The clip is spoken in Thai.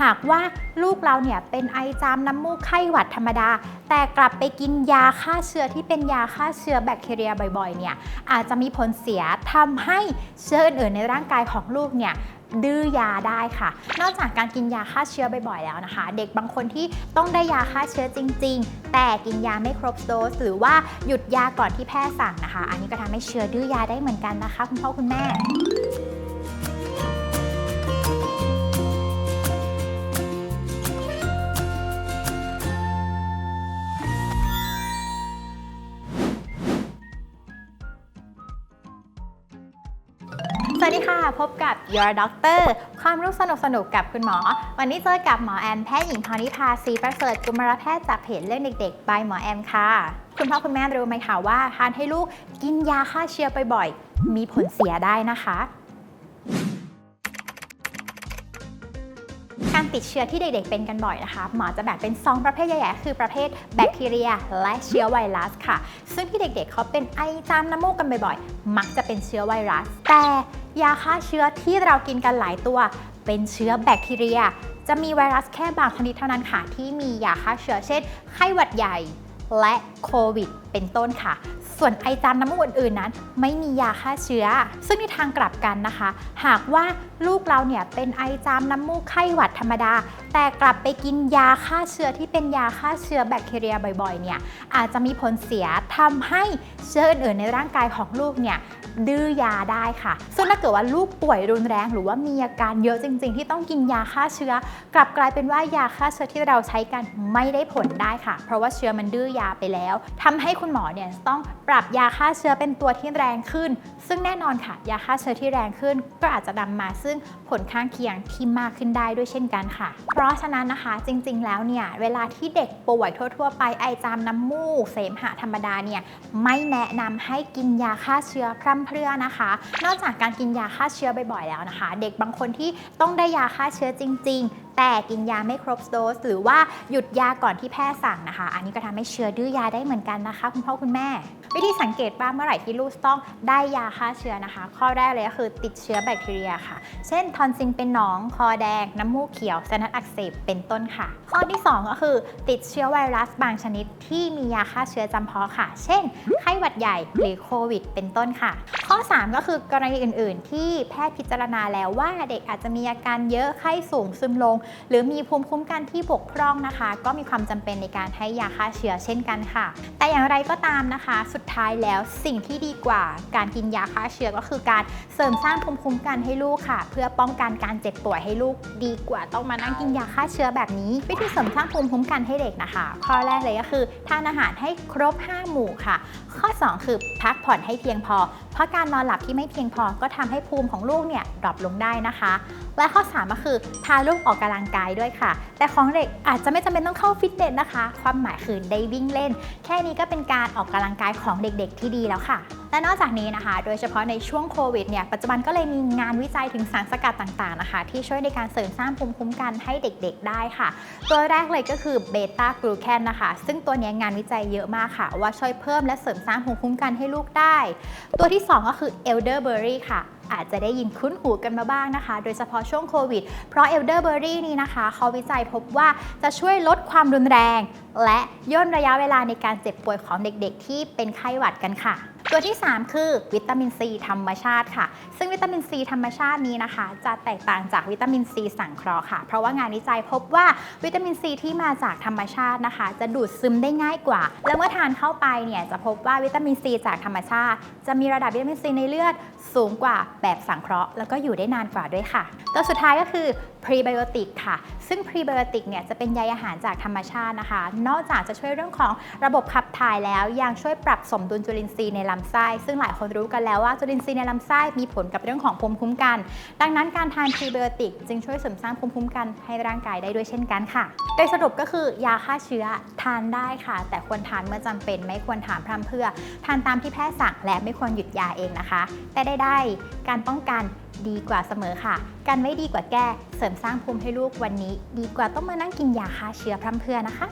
หากว่าลูกเราเนี่ยเป็นไอจามน้ำมูกไข้หวัดธรรมดา แต่กลับไปกินยาฆ่าเชื้อที่เป็นยาฆ่าเชื้อแบคทีเรียบ่อยๆเนี่ยอาจจะมีผลเสียทำให้เชื้ออื่นๆในร่างกายของลูกเนี่ยดื้อยาได้ค่ะ นอกจากการกินยาฆ่าเชื้อบ่อยๆแล้วนะคะ เด็กบางคนที่ต้องได้ยาฆ่าเชื้อจริง ๆ แต่กินยาไม่ครบโดสหรือว่าหยุดยาก่อนที่แพทย์สั่งนะคะ อันนี้ก็ทำให้เชื้อดื้อยาได้เหมือนกันนะคะ คุณพ่อคุณแม่ วัสดีค่ะ พบกับ Your Doctor ความรู้สนุกสนุกกับคุณหมอ วันนี้เจอกับหมอแอมแพทย์หญิงพรนิพาศรีประเสริฐกุมารแพทย์จากเพจเรื่องเด็กๆ by หมอแอมค่ะ คุณพ่อคุณแม่รู้ไหมคะว่าทานให้ลูกกินยาฆ่าเชื้อบ่อยๆมีผลเสียได้นะคะ การติดเชื้อที่เด็กๆเป็นกันบ่อยนะคะ หมอจะแบ่งเป็น 2 ประเภทใหญ่ๆ คือประเภทแบคทีเรีย และเชื้อไวรัสค่ะ ซึ่งที่เด็กๆเขาเป็นไอจามน้ำมูกกันบ่อยๆ มักจะเป็นเชื้อไวรัส แต่ยาฆ่าเชื้อที่เรากินกันหลายตัว เป็นเชื้อแบคทีเรีย จะมีไวรัสแค่บางชนิดเท่านั้นค่ะที่มียาฆ่าเชื้อเช่น ไข้หวัดใหญ่และโควิด เป็นต้นค่ะ ส่วนไอจามน้ำมูกอื่นๆนั้น ไม่มียาฆ่าเชื้อ ซึ่งในทางกลับกันนะคะ หากว่าลูกเราเนี่ยเป็นไอจามน้ำมูกไข้หวัดธรรมดา แต่กลับไปกินยาฆ่าเชื้อที่เป็นยาฆ่าเชื้อแบคทีเรียบ่อยๆเนี่ยอาจจะมีผลเสียทำให้เชื้ออื่นๆในร่างกายของลูกเนี่ยดื้อยาได้ค่ะ ซึ่งถ้าเกิดว่าลูกป่วยรุนแรงหรือว่ามีอาการเยอะจริง ๆ ที่ต้องกินยาฆ่าเชื้อ กลับกลายเป็นว่ายาฆ่าเชื้อที่เราใช้กันไม่ได้ผลได้ค่ะ เพราะว่าเชื้อมันดื้อยาไปแล้วทำให้คุณหมอเนี่ยต้องปรับยาฆ่าเชื้อเป็นตัวที่แรงขึ้น ซึ่งแน่นอนค่ะ ยาฆ่าเชื้อที่แรงขึ้น ก็อาจจะนำมาซึ่งผลข้างเคียงที่มากขึ้นได้ด้วยเช่นกันค่ะ เพราะฉะนั้นนะคะจริง ๆ แล้วเนี่ยเวลาที่เด็กป่วยทั่ว ๆ ไปไอจามน้ำมูก เสมหะธรรมดาเนี่ยไม่แนะนำให้กินยาฆ่าเชื้อพร่ำเพรื่อนะคะ นอกจากการกินยาฆ่าเชื้อบ่อยๆแล้วนะคะ เด็กบางคนที่ต้องได้ยาฆ่าเชื้อจริง ๆ แต่กินยาไม่ครบโดสหรือว่าหยุดยาก่อนที่แพทย์สั่งนะคะ อันนี้ก็ทำให้เชื้อดื้อยาได้เหมือนกันนะคะ คุณพ่อคุณแม่ วิธีสังเกตว่าเมื่อไหร่ที่ลูกต้องได้ยาฆ่าเชื้อนะคะ ข้อแรกเลยก็คือติดเชื้อแบคทีเรียค่ะ เช่นทอนซิลเป็นหนอง คอแดง น้ำมูกเขียวไซนัสอักเสบเป็นต้นค่ะ ข้อที่ 2 ก็คือติดเชื้อไวรัสบางชนิดที่มียาฆ่าเชื้อจำเพาะค่ะ เช่น ไข้หวัดใหญ่หรือโควิด เป็นต้นค่ะ ข้อ 3 ก็คือกรณีอื่น ๆ ที่แพทย์พิจารณาแล้วว่าเด็กอาจจะมีอาการเยอะไข้สูงซึมลงหรือมีภูมิคุ้มกันที่บกพร่องนะคะ ก็มีความจำเป็นในการให้ยาฆ่าเชื้อเช่นกันค่ะ แต่อย่างไรก็ตามนะคะ สุดท้ายแล้วสิ่งที่ดีกว่าการกินยาฆ่าเชื้อก็คือการเสริมสร้างภูมิคุ้มกันให้ลูกค่ะ เพื่อป้องกันการเจ็บป่วยให้ลูกดีกว่าต้องมานั่งกินยาฆ่าเชื้อแบบนี้ วิธีเสริมสร้างภูมิคุ้มกันให้เด็กนะคะข้อแรกเลยก็คือทานอาหารให้ครบ 5 หมู่ค่ะ ข้อ 2 คือพักผ่อนให้เพียงพอ เพราะการนอนหลับที่ไม่เพียงพอก็ทำให้ภูมิของลูกเนี่ยดรอปลงได้นะคะ และข้อ 3 ก็คือพาลูกออกกำลังกายด้วยค่ะ แต่ของเด็กอาจจะไม่จำเป็นต้องเข้าฟิตเนสนะคะ ความหมายคือได้วิ่งเล่น แค่นี้ก็เป็นการออกกำลังกายของเด็กๆ ที่ดีแล้วค่ะและนอกจากนี้นะคะ โดยเฉพาะในช่วงโควิดเนี่ย ปัจจุบันก็เลยมีงานวิจัยถึงสารสกัดต่างๆนะคะ ที่ช่วยในการเสริมสร้างภูมิคุ้มกันให้เด็กๆได้ค่ะ ตัวแรกเลยก็คือเบต้ากลูแคนนะคะ ซึ่งตัวนี้งานวิจัยเยอะมากค่ะ ว่าช่วยเพิ่มและเสริมสร้างภูมิคุ้มกันให้ลูกได้ ตัวที่ 2 ก็คือ elderberry ค่ะ อาจจะได้ยินคุ้นหูกันมาบ้างนะคะ โดยเฉพาะช่วงโควิด เพราะ elderberry นี้นะคะ เขาวิจัยพบว่าจะช่วยลดความรุนแรง และย่นระยะเวลาในการเจ็บป่วยของเด็กๆ ที่เป็นไข้หวัดกันค่ะ ตัวที่ 3 คือวิตามินซีธรรมชาติค่ะ ซึ่งวิตามินซีธรรมชาตินี้นะคะ จะแตกต่างจากวิตามินซีสังเคราะห์ค่ะ เพราะว่างานวิจัยพบว่าวิตามินซีที่มาจากธรรมชาตินะคะ จะดูดซึมได้ง่ายกว่า และเมื่อทานเข้าไปเนี่ยจะพบว่าวิตามินซีจากธรรมชาติ จะมีระดับวิตามินซีในเลือดสูงกว่าแบบสังเคราะห์แล้วก็อยู่ได้นานกว่าด้วยค่ะ ตัวสุดท้ายก็คือพรีไบโอติกค่ะ ซึ่งพรีไบโอติกเนี่ยจะเป็นใยอาหารจากธรรมชาตินะคะ นอกจากจะช่วยเรื่องของระบบขับถ่ายแล้ว ยังช่วยปรับสมดุลจุลินทรีย์ในลำไส้ ซึ่งหลายคนรู้กันแล้วว่าจุลินทรีย์ในลำไส้มีผลกับเรื่องของภูมิคุ้มกัน ดังนั้นการทานพรีไบโอติกจึงช่วยเสริมสร้างภูมิคุ้มกันให้ร่างกายได้ด้วยเช่นกันค่ะ โดยสรุปก็คือยาฆ่าเชื้อทานได้ค่ะ แต่ควรทานเมื่อจำเป็น ไม่ควรทานพร่ำเพื่อ ทานตามที่แพทย์สั่งและไม่ควรหยุดยาเองนะคะ แต่ได้ได้การป้องกันดีกว่าเสมอค่ะ การไม่ดีกว่าแก้ เสริมสร้างภูมิให้ลูกวันนี้ ดีกว่าต้องมานั่งกินยาฆ่าเชื้อพร่ำเพรื่อนะคะ